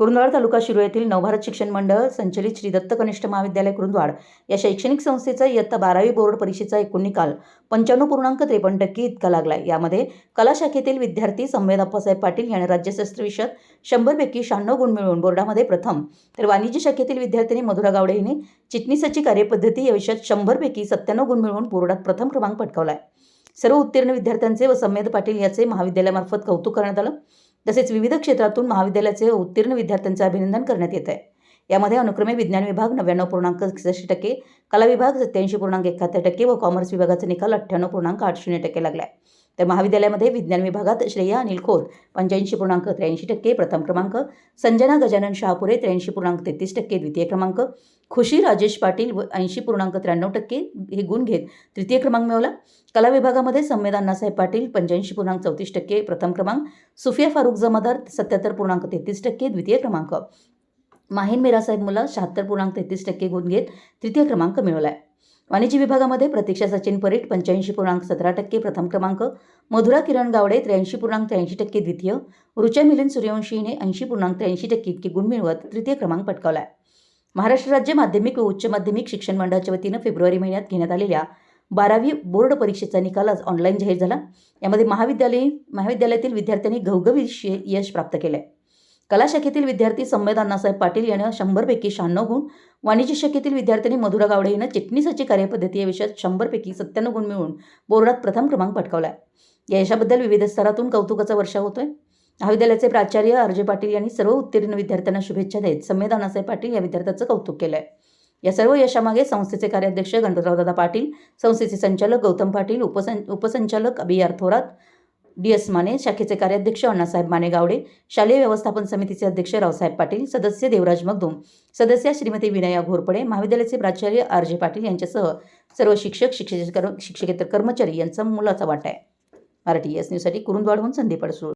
कुरुंदवाड तालुका शिरो येथील नवभारत शिक्षण मंडळ संचलित श्री दत्त कनिष्ठ महाविद्यालय कुरुंदवाड या शैक्षणिक संस्थेचा इयत्ता बारावी बोर्ड परीक्षेचा एकूण निकाल पंच्याण्णव पूर्णांक त्रेपन्न टक्के इतका लागला यामध्ये कला शाखेतील विद्यार्थी संवेद अप्पासाहेब पाटील यांनी राज्यशास्त्र विषयात शंभरपैकी शहाण्णव गुण मिळवून बोर्डामध्ये प्रथम तर वाणिज्य शाखेतील विद्यार्थिनी मधुरा गावडे यांनी चिटणीसाची कार्यपद्धती या विषयात शंभरपैकी सत्त्याण्णव गुण मिळवून बोर्डात प्रथम क्रमांक पटकावला आहे सर्व उत्तीर्ण विद्यार्थ्यांचे व संवेद पाटील याचे महाविद्यालयामार्फत कौतुक करण्यात आलं. तसेच विविध क्षेत्रातून महाविद्यालयाचे उत्तीर्ण विद्यार्थ्यांचे अभिनंदन करण्यात येत आहे. यामध्ये अनुक्रमे विज्ञान विभाग नव्याण्णव पूर्णांक एकसष्ट टक्के कला विभाग सत्याऐंशी पूर्णांक एकाहत्तर टक्के व कॉमर्स विभागाचा निकाल अठ्ठ्याण्णव पूर्णांक आठ शून्य टक्के लागला आहे. तर महाविद्यालयामध्ये विज्ञान विभागात श्रेया अनिल खोत पंच्याऐंशी पूर्णांक त्र्याऐंशी टक्के प्रथम क्रमांक संजना गजानन शहापुरे त्र्याऐंशी पूर्णांक तेहतीस टक्के द्वितीय क्रमांक खुशी राजेश पाटील व ऐंशी पूर्णांक त्र्याण्णव टक्के हे गुण घेत तृतीय क्रमांक मिळवला. कला विभागामध्ये संवेद अण्णासाहेब पाटील पंच्याऐंशी पूर्णांक चौतीस टक्के प्रथम क्रमांक सुफिया फारुख जमादार सत्याहत्तर पूर्णांक तेहतीस टक्के द्वितीय क्रमांक. माहीन मेरासाहेब मुला शहात्तर पूर्णांक तेहतीस टक्के गुण घेत तृतीय क्रमांक मिळवला आहे वाणिज्य विभागामध्ये प्रतीक्षा सचिन परीट पंच्याऐंशी पूर्णांक सतरा टक्के प्रथम क्रमांक मधुरा किरण गावडे त्र्याऐंशी पूर्णांक त्र्याऐंशी टक्के द्वितीय रुचा मिलिंद सूर्यवंशी हिने ऐंशी पूर्णांक त्र्याऐंशी टक्के इतके गुण मिळवत तृतीय क्रमांक पटकावला आहे महाराष्ट्र राज्य माध्यमिक व उच्च माध्यमिक शिक्षण मंडळाच्या वतीनं फेब्रुवारी महिन्यात घेण्यात आलेल्या बारावी बोर्ड परीक्षेचा निकाल आज ऑनलाईन जाहीर झाला. यामध्ये महाविद्यालयीन महाविद्यालयातील विद्यार्थ्यांनी घवघवी यश प्राप्त केलं आहे कला शाखेतील विद्यार्थी संमेद अण्णासाहेब पाटील यानं शंभरपैकी शहाण्णव गुण वाणिज्य शाखेतील विद्यार्थ्यांनी मधुरा गावडे यानं चिटणीसाची कार्यपद्धती या विषयात शंभरपैकी सत्त्याण्णव गुण मिळवून बोर्डात प्रथम क्रमांक पटकावला आहे या यशाबद्दल विविध स्तरातून कौतुकाचा वर्षा होतोय. महाविद्यालयाचे प्राचार्य आरजे पाटील यांनी सर्व उत्तीर्ण विद्यार्थ्यांना शुभेच्छा देत संमेद अण्णासाहेब पाटील या विद्यार्थ्याचं कौतुक केलं आहे या सर्व यशामागे संस्थेचे कार्याध्यक्ष गणपतरावदादा पाटील संस्थेचे संचालक गौतम पाटील उपसं उपसंचालक अभियार थोरात डी एस माने शाखेचे कार्याध्यक्ष अण्णासाहेब माने गावडे शालेय व्यवस्थापन समितीचे अध्यक्ष रावसाहेब पाटील सदस्य देवराज मगदूम सदस्य श्रीमती विनया घोरपडे महाविद्यालयाचे प्राचार्य आर जे पाटील यांच्यासह सर्व शिक्षक शिक्षकेतर शिक्षकेतर कर्मचारी यांचा मुलाचा वाटा आहे. मराठी एस न्यूजसाठी कुरुंदवाडहून संदीप अडसूळ.